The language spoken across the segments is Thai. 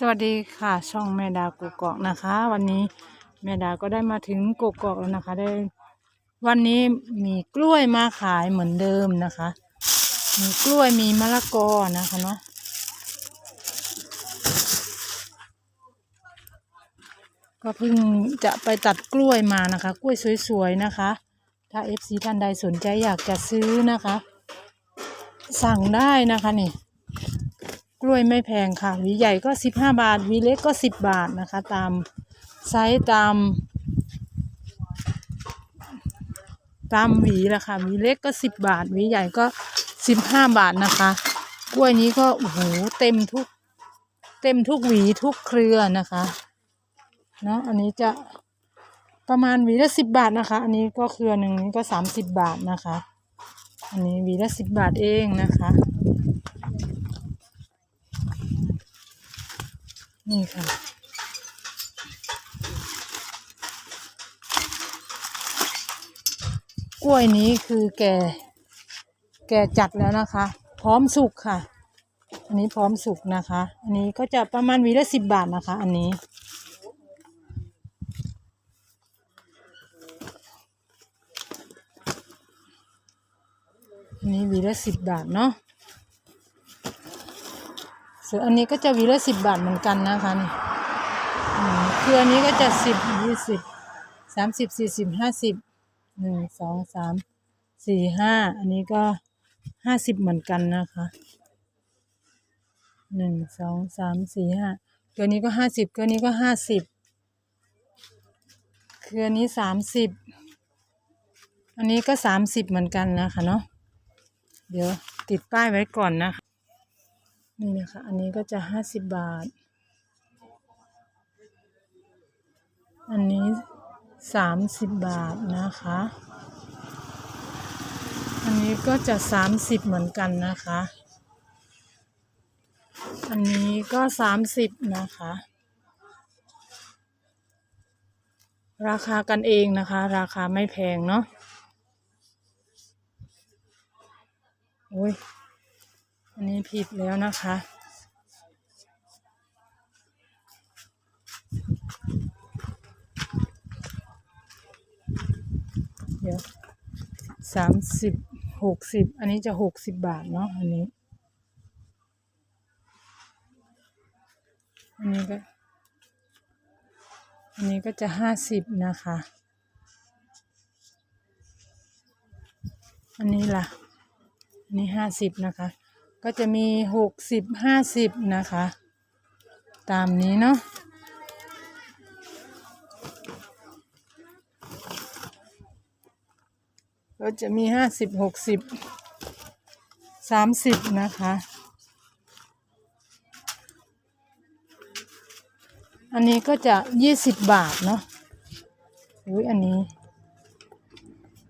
สวัสดีค่ะ ช่องแม่ดากกอกนะคะ วันนี้แม่ดาก็ได้มาถึงกกอกแล้วนะคะ ได้ วันนี้มีกล้วยมาขายเหมือนเดิมนะคะ มีกล้วยมีมะละกอนะคะเนาะก็เพิ่งจะไปตัดกล้วยมานะคะ กล้วยสวยๆนะคะ ถ้าเอฟซีท่านใดสนใจอยากจะซื้อนะคะ สั่งได้นะคะนี่ ล้วยไม่แพงค่ะหวีใหญ่ก็สิบห้าบาทหวีเล็กก็สิบบาทนะคะ ตามไซส์ตาม ตามหวีละค่ะหวีเล็กก็สิบบาทหวีใหญ่ก็สิบห้าบาทนะคะ กล้วยนี้ก็โอ้โหเต็มทุก เต็มทุกหวีทุกเครือนะคะเนาะอันนี้จะประมาณหวีละสิบบาทนะคะ อันนี้ก็เครือหนึ่งนี้ก็สามสิบบาทนะคะ อันนี้หวีละสิบบาทเองนะคะ นี่ค่ะ กล้วยนี้คือแก่ แก่จัดแล้วนะคะ พร้อมสุกค่ะ อันนี้พร้อมสุกนะคะ อันนี้ก็จะประมาณวีละสิบบาทนะคะ อันนี้อันนี้วีละสิบบาทเนาะ ส่วนอันนี้ก็จะวีละสิบบาทเหมือนกันนะคะนี่คืออันนี้ก็จะสิบยี่สิบสามสิบสี่สิบห้าสิบหนึ่งสองสามสี่ห้าอันนี้ก็ห้าสิบเหมือนกันนะคะหนึ่งสองสามสี่ห้าเครือนี้ก็ห้าสิบเครือนี้ก็ห้าสิบเครือนี้สามสิบอันนี้ก็สามสิบเหมือนกันนะคะเนาะเดี๋ยวติดป้ายไว้ก่อนนะคะ นี่นะคะ อันนี้ก็จะห้าสิบบาท อันนี้สามสิบบาทนะคะ อันนี้ก็จะสามสิบเหมือนกันนะคะ อันนี้ก็สามสิบนะคะ ราคากันเองนะคะ ราคาไม่แพงเนาะโอ้ย อันนี้ผิดแล้วนะคะ เดี๋ยวสามสิบหกสิบอันนี้จะหกสิบบาทเนาะอันนี้ อันนี้ก็อันนี้ก็จะห้าสิบนะคะ อันนี้ล่ะ อันนี้ห้าสิบนะคะ ก็จะมีหกสิบห้าสิบนะคะ ตามนี้เนาะก็จะมีห้าสิบหกสิบสามสิบนะคะ อันนี้ก็จะยี่สิบบาทเนาะอุ้ยอันนี้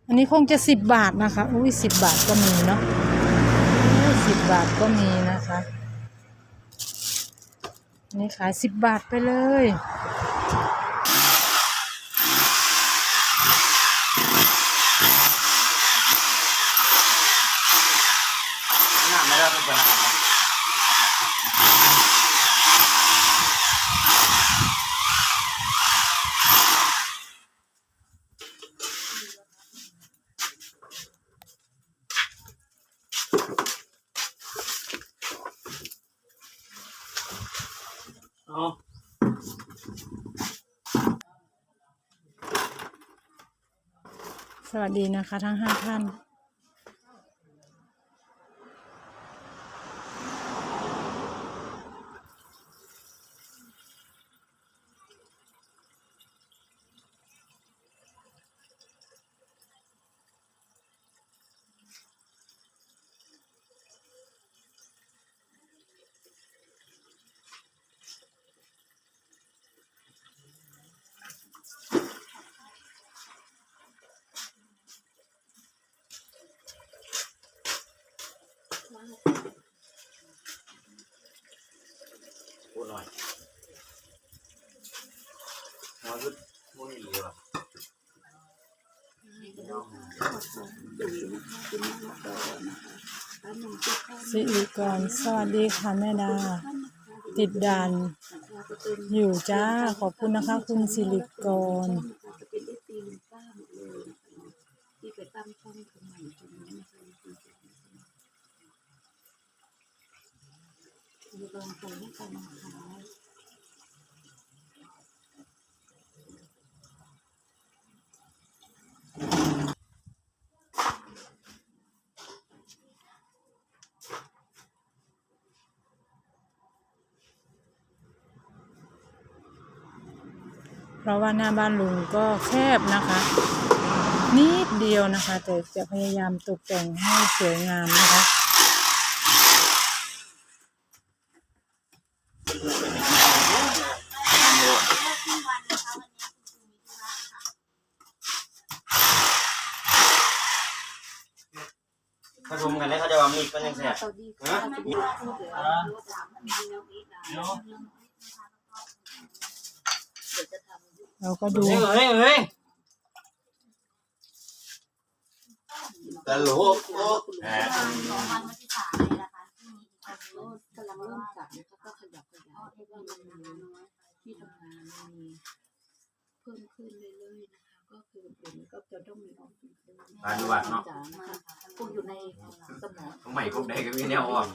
อันนี้คงจะสิบบาทนะคะ อุ้ยสิบบาทก็มีเนาะ บาทก็มีนะคะ นี่ขายสิบบาทไปเลยน้ำไม่ได้เป็นปัญหา ครับอ๋อสวัสดีนะคะทั้งห้าท่าน พูดหน่อยหัวรุดมุนอยู่หรอสิริกรสวัสดีค่ะแม่ดา ติดด่าน อยู่จ้า ขอบคุณนะคะ คุณสิริกร จะเป็นเอฟซีลุงป้าหมดเลยนะคะที่ไปตั้งช่องคนใหม่คนนี้นะคะ มีกำลังใจให้กันนะคะเพราะว่าหน้าบ้านลุงก็แคบนะคะ นิดเดียวนะคะ แต่จะพยายามตกแต่งให้สวยงามนะคะ ผสมกันแล้วเขา จะว่ามีดก็ยังแสบสวัสดีค่ะสวัสดีค่ะเดี๋ยวจะทำเราก็ดูเฮ้ยเฮ้ยเฮ้ยตลกโอ้แหมกำลังเริ่มจับนะคะก็ขยับขยับว่ามันมีที่ทำงานมันมีเพิ่มขึ้นเรื่อยๆนะคะ ก็คือเดี๋ยวนี้ก็จะต้องมีออฟฟิศด้วยปานุวัตเนาะจ๋านะคะพวกอยู่ในสมองของใหม่พวกใดก็มีแนวอ่อน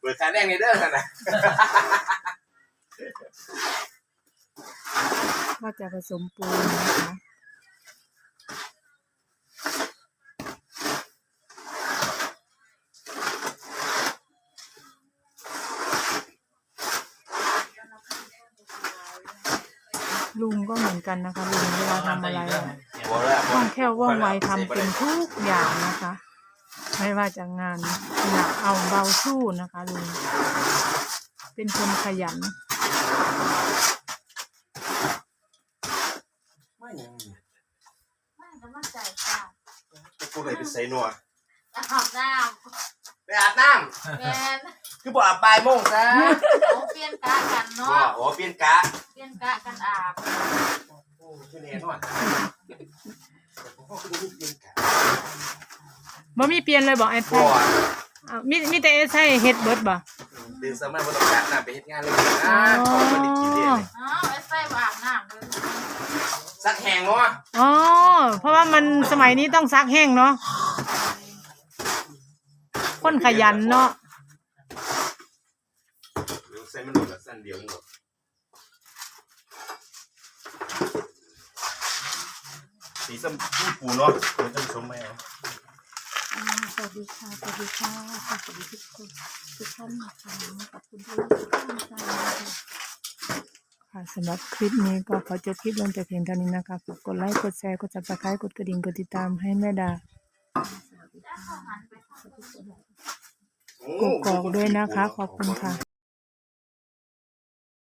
เปิดขายแดงในเด้อนะก็จะผสมปูนนะคะ ลุงก็เหมือนกันนะคะลุงเวลาทำอะไรอะบัวแล้วคล่องแคล่วว่องไวทำเป็นทุกอย่างนะคะ ไม่ว่าจะงานหนักเอาเบาสู้นะคะลุงเป็นคนขยันไม่ยังไม่กำลังใจค่ะกูเลยไปใส่นัวจะอาบน้ไปอาบน้ำแมนำ คือบอกอาบบ่ายโมงซะเอาเปลี่ยนกะกันบ่เนาะ โอ้เปลี่ยนกะเปลี่ยนกะกันอาบโอ้คือแน่นอนพ่อคือลูกเปลี่ยนกะบ่มีเปลี่ยนเลยบอกไอ้บ่ไทยอ้าวมีมีแต่ไอ้ไทยเฮ็ดเบิดบ่เดินสมัยบ่ต้องการน้ำไปเฮ็ดงานเลยนะขอมาได้กินเด้อ้าวไอ้ไส้อาบน้ำเลยสักแหงเนาะอ๋อ เพราะว่ามันสมัยนี้ต้องซักแห้งเนาะ คนขยันเนาะเดี๋ยวใส่มันหมดละสั้นเดียวหมดสีส้มปูเนาะมันจะผสมไหมอะอ่าสวัสดีค่ะ สวัสดีค่ะ สวัสดีทุกคนทุกท่านนะคะขอบคุณที่ให้กำลังใจนะคะค่ะสำหรับคลิปนี้ก็ขอจบคลิปลงแต่เพียงเท่านี้นะคะฝากกดไลค์ กดแชร์ กด subscribe กดกระดิ่ง กดติดตามให้แม่ดาโอ้กกอกด้วยนะคะขอบคุณค่ะ